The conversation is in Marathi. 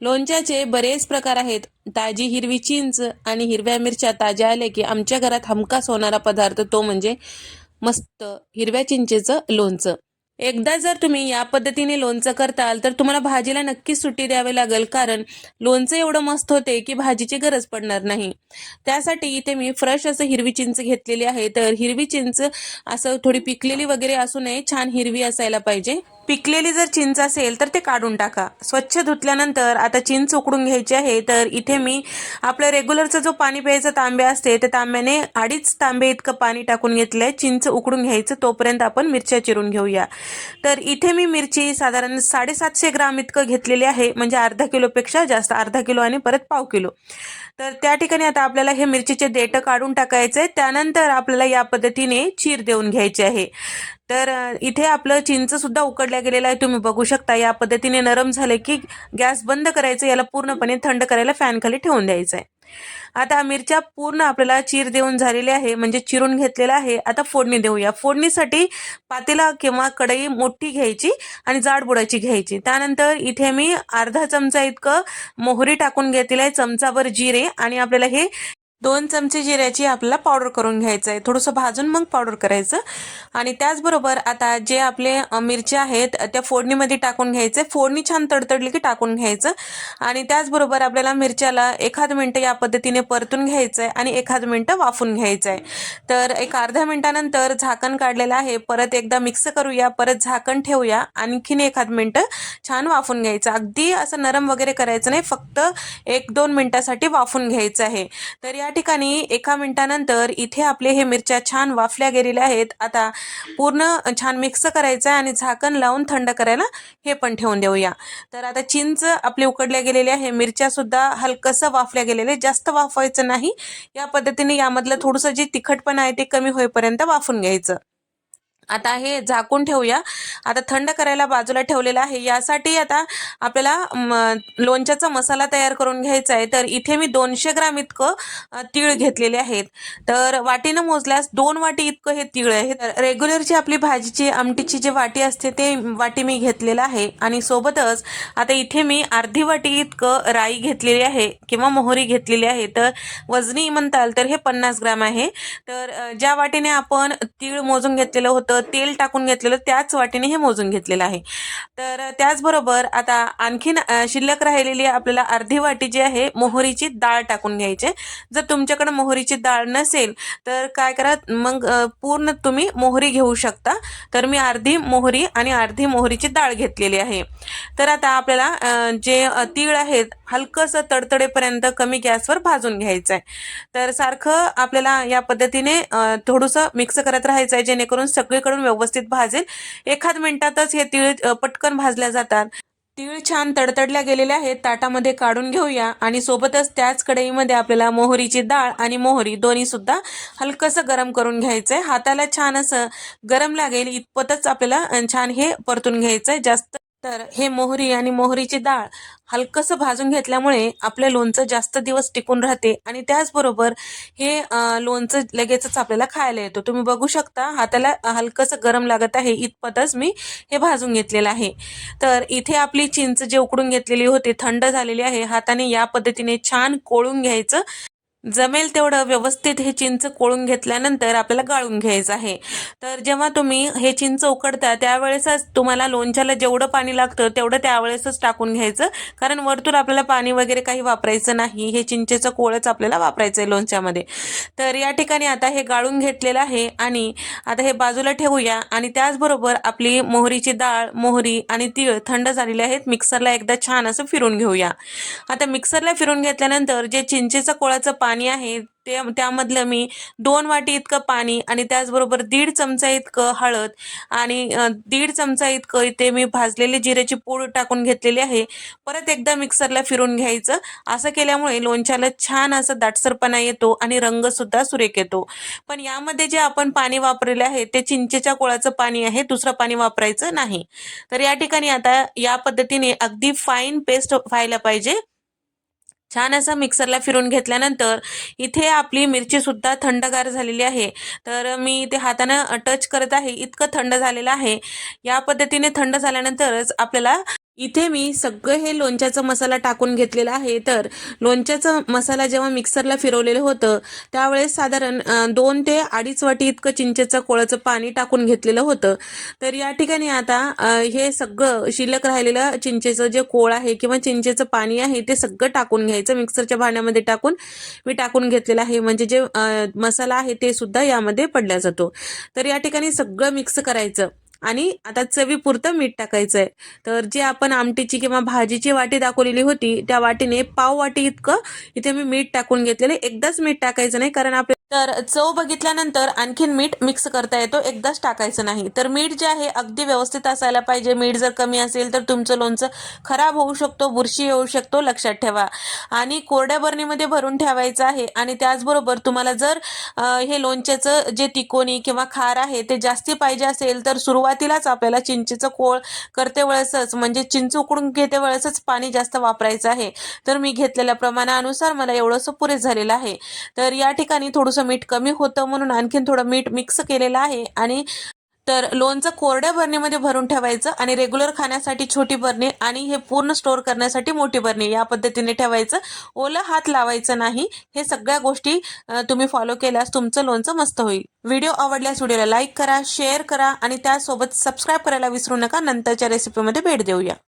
लोणच्याचे बरेच प्रकार आहेत. ताजी हिरवी चिंच आणि हिरव्या मिरच्या ताज्या आल्या की आमच्या घरात हमखास होणारा पदार्थ तो म्हणजे मस्त हिरव्या चिंचेचं लोणचं. एकदा जर तुम्ही या पद्धतीने लोणचं करताल तर तुम्हाला भाजीला नक्कीच सुट्टी द्यावी लागेल कारण लोणचं एवढं मस्त होते की भाजीची गरज पडणार नाही. त्यासाठी इथे मी फ्रेश असं हिरवी चिंच घेतलेली आहे. तर हिरवी चिंच असं थोडी पिकलेली वगैरे असू नये छान हिरवी असायला पाहिजे. पिकलेली जर चिंच असेल तर ते काढून टाका. स्वच्छ धुतल्यानंतर आता चिंच उकडून घ्यायची आहे तर इथे मी आपलं रेग्युलरचा जो पाणी प्यायचा तांबे असते त्या तांब्याने अडीच तांबे इतकं पाणी टाकून घेतलंय. चिंच उकडून घ्यायचं तोपर्यंत आपण मिरच्या चिरून घेऊया. तर इथे मी मिरची साधारण साडेसातशे ग्राम इतकं घेतलेली आहे म्हणजे अर्धा किलोपेक्षा जास्त अर्धा किलो आणि परत पाव किलो. तर त्या ठिकाणी आता आपल्याला हे मिरचीचे देठं काढून टाकायचे त्यानंतर आपल्याला या पद्धतीने चीर देऊन घ्यायची आहे. तर इथे आपलं चिंच सुद्धा उकडल्या गेलेलं आहे तुम्ही बघू शकता. या पद्धतीने नरम झाले की गॅस बंद करायचं याला पूर्णपणे थंड करायला फॅनखाली ठेवून द्यायचं आहे आता मिरच्या पूर्ण आपल्याला चीर देऊन झालेली आहे म्हणजे चिरून घेतलेला आहे. आता फोडणी देऊया. फोडणीसाठी पातेला किंवा कढई मोठी घ्यायची आणि जाड बुडाची घ्यायची. त्यानंतर इथे मी अर्धा चमचा इतकं मोहरी टाकून घेतलेलं आहे चमचाभर जिरे आणि आपल्याला हे दोन चमचे जिऱ्याची आपल्याला पावडर करून घ्यायचं आहे. थोडंसं भाजून मग पावडर करायचं. आणि त्याचबरोबर आता जे आपले मिरच्या आहेत त्या फोडणीमध्ये टाकून घ्यायचे. फोडणी छान तडतडली की टाकून घ्यायचं. आणि त्याचबरोबर आपल्याला मिरच्याला एखाद मिनटं या पद्धतीने परतून घ्यायचं आहे आणि एखाद मिनटं वाफून घ्यायचं आहे. तर एक अर्ध्या मिनटानंतर झाकण काढलेलं आहे. परत एकदा मिक्स करूया परत झाकण ठेवूया. आणखीन एखाद मिनटं छान वाफून घ्यायचं. अगदी असं नरम वगैरे करायचं नाही. फक्त एक दोन मिनटासाठी वाफून घ्यायचं आहे. तर या या ठिकाणी एका मिनिटानंतर इथे आपले हे मिरच्या छान वाफल्या गेलेल्या आहेत. आता पूर्ण छान मिक्स करायचं आहे आणि झाकण लावून थंड करायला हे पण ठेवून देऊया. तर आता चिंच आपली उकडल्या गेलेली आहे. मिरच्या सुद्धा हलकसं वाफल्या गेलेले जास्त वाफवायचं नाही. या पद्धतीने यामधलं थोडंसं जे तिखटपणा आहे ते कमी होईपर्यंत वाफून घ्यायचं. आता हे झाकून ठेवूया. आता थंड करायला बाजूला ठेवलेलं आहे. यासाठी आता आपल्याला म, लोणच्याचा मसाला तयार करून घ्यायचा आहे. तर इथे मी दोनशे ग्राम इतकं तीळ घेतलेले आहेत. तर वाटीनं मोजल्यास दोन वाटी इतकं हे तीळ आहे. तर रेग्युलरची आपली भाजीची आमटीची जी वाटी असते ते वाटी मी घेतलेलं आहे. आणि सोबतच आता इथे मी अर्धी वाटी इतकं राई घेतलेली आहे किंवा मोहरी घेतलेली आहे. तर वजनी म्हणताल तर हे पन्नास ग्राम आहे. तर ज्या वाटीने आपण तीळ मोजून घेतलेलं होतं तेल टाकून घेतलेलं त्याच वाटीने हे मोजून घेतलेलं आहे. तर त्याचबरोबर आता आणखीन शिल्लक राहिलेली आपल्याला अर्धी वाटी जी आहे मोहरीची डाळ टाकून घ्यायची. जर तुमच्याकडे मोहरीची डाळ नसेल तर काय करा मग पूर्ण तुम्ही मोहरी घेऊ शकता. तर मी अर्धी मोहरी आणि अर्धी मोहरीची डाळ घेतलेली आहे. तर आता आपल्याला जे तीळ आहेत हलकंसं तडतडेपर्यंत कमी गॅसवर भाजून घ्यायचं आहे तर सारखं आपल्याला या पद्धतीने थोडंसं मिक्स करत राहायचं आहे जेणेकरून सगळीकडून व्यवस्थित भाजेल. एखाद मिनिटातच हे तिळ पटकन भाजल्या जातात. तीळ छान तडतडल्या गेलेल्या आहेत ताटामध्ये काढून घेऊया आणि सोबतच त्याच कढईमध्ये आपल्याला मोहरीची डाळ आणि मोहरी दोन्ही सुद्धा हलकंसं गरम करून घ्यायचं आहे हाताला छान असं गरम लागेल इतपतच आपल्याला छान हे परतून घ्यायचं आहे जास्त तर हे मोहरी आणि मोहरीची डाळ हलकंसं भाजून घेतल्यामुळे आपलं लोणचं जास्त दिवस टिकून राहते आणि त्याचबरोबर हे लोणचं लगेचच आपल्याला खायला येतो. तुम्ही बघू शकता हाताला हलकंसं गरम लागत आहे इतपतच मी हे भाजून घेतलेलं आहे. तर इथे आपली चिंच जे उकडून घेतलेली होती थंड झालेली आहे हाताने या पद्धतीने छान कोळून घ्यायचं जमेल तेवढं व्यवस्थित हे चिंच कोळून घेतल्यानंतर आपल्याला गाळून घ्यायचं आहे. तर जेव्हा तुम्ही हे चिंच उकडता त्यावेळेसच तुम्हाला लोणच्याला जेवढं पाणी लागतं तेवढं त्यावेळेसच टाकून घ्यायचं. कारण वरतून आपल्याला पाणी वगैरे काही वापरायचं नाही. हे चिंचेचं कोळच आपल्याला वापरायचं आहे लोणच्यामध्ये. तर या ठिकाणी आता हे गाळून घेतलेलं आहे आणि आता हे बाजूला ठेवूया आणि त्याचबरोबर आपली मोहरीची डाळ मोहरी आणि तीळ थंड झालेले आहेत. मिक्सरला एकदा छान असं फिरून घेऊया. आता मिक्सरला फिरून घेतल्यानंतर जे चिंचेचं कोळाचं पाणी आहे ते त्यामधलं मी दोन वाटी इतकं पाणी आणि त्याचबरोबर दीड चमचा इतकं हळद आणि दीड चमचा इतकं इथे मी भाजलेली जिऱ्याची पूड टाकून घेतलेली आहे. परत एकदा मिक्सरला फिरून घ्यायचं. असं केल्यामुळे लोणच्याला छान असं दाटसरपणा येतो आणि रंगसुद्धा सुरेख येतो. पण यामध्ये जे आपण पाणी वापरले आहे ते चिंचेच्या कोळाचं पाणी आहे दुसरं पाणी वापरायचं नाही. तर या ठिकाणी आता या पद्धतीने अगदी फाईन पेस्ट व्हायला पाहिजे. छान असं मिक्सरला फिरून घेतल्यानंतर इथे आपली मिरची सुद्धा थंडगार झालेली आहे. तर मी ते हातानं टच करत आहे. इतकं थंड झालेलं आहे. या पद्धतीने थंड झाल्यानंतरच आपल्याला इथे मी सगळं हे लोणच्याचा मसाला टाकून घेतलेला आहे. तर लोणच्याचा मसाला जेव्हा मिक्सरला फिरवलेलं होतं त्यावेळेस साधारण दोन ते अडीच वाटी इतकं चिंचेचं कोळाचं पाणी टाकून घेतलेलं होतं. तर या ठिकाणी आता हे सगळं शिल्लक राहिलेलं चिंचेचं जे कोळ आहे किंवा चिंचेचं पाणी आहे ते सगळं टाकून घ्यायचं. मिक्सरच्या भांड्यामध्ये टाकून मी टाकून घेतलेलं आहे. म्हणजे जे मसाला आहे ते सुद्धा यामध्ये पडला जातो. तर या ठिकाणी सगळं मिक्स करायचं. आणि आता चवीपुरतं मीठ टाकायचं आहे तर जे आपण आमटीची किंवा भाजीची वाटी दाखवलेली होती त्या वाटीने पाव वाटी इतकं इथे मी मीठ टाकून घेतलेलं एकदाच मीठ टाकायचं नाही कारण आपले तर चव बघितल्यानंतर आणखीन मीठ मिक्स करता येतो एकदाच टाकायचं नाही. तर मीठ जे आहे अगदी व्यवस्थित असायला पाहिजे. मीठ जर कमी असेल तर तुमचं लोणचं खराब होऊ शकतो बुरशी येऊ शकतो लक्षात ठेवा. आणि कोरड्या बरणीमध्ये भरून ठेवायचं आहे आणि त्याचबरोबर तुम्हाला जर हे लोणच्याचं जे तिकोनी किंवा खार आहे ते जास्ती पाहिजे असेल तर सुरुवात सुरुवातीलाच आपल्याला चिंचेचं कोळ करते वेळेसच म्हणजे चिंच उकडून घेते वेळेसच पाणी जास्त वापरायचं आहे. तर मी घेतलेल्या प्रमाणानुसार मला एवढंसं पुरे झालेलं आहे. तर या ठिकाणी थोडंसं मीठ कमी होतं म्हणून आणखीन थोडं मीठ मिक्स केलेलं आहे. आणि तर लोणचं कोरड्या बरणीमध्ये भरून ठेवायचं आणि रेग्युलर खाण्यासाठी छोटी बरणी आणि हे पूर्ण स्टोअर करण्यासाठी मोठी बरणी या पद्धतीने ठेवायचं. ओलं हात लावायचं नाही. हे सगळ्या गोष्टी तुम्ही फॉलो केल्यास तुमचं लोणचं मस्त होईल. व्हिडिओ आवडल्यास व्हिडिओला लाईक करा शेअर करा आणि त्यासोबत सबस्क्राईब करायला विसरू नका. नंतरच्या रेसिपीमध्ये भेट देऊया.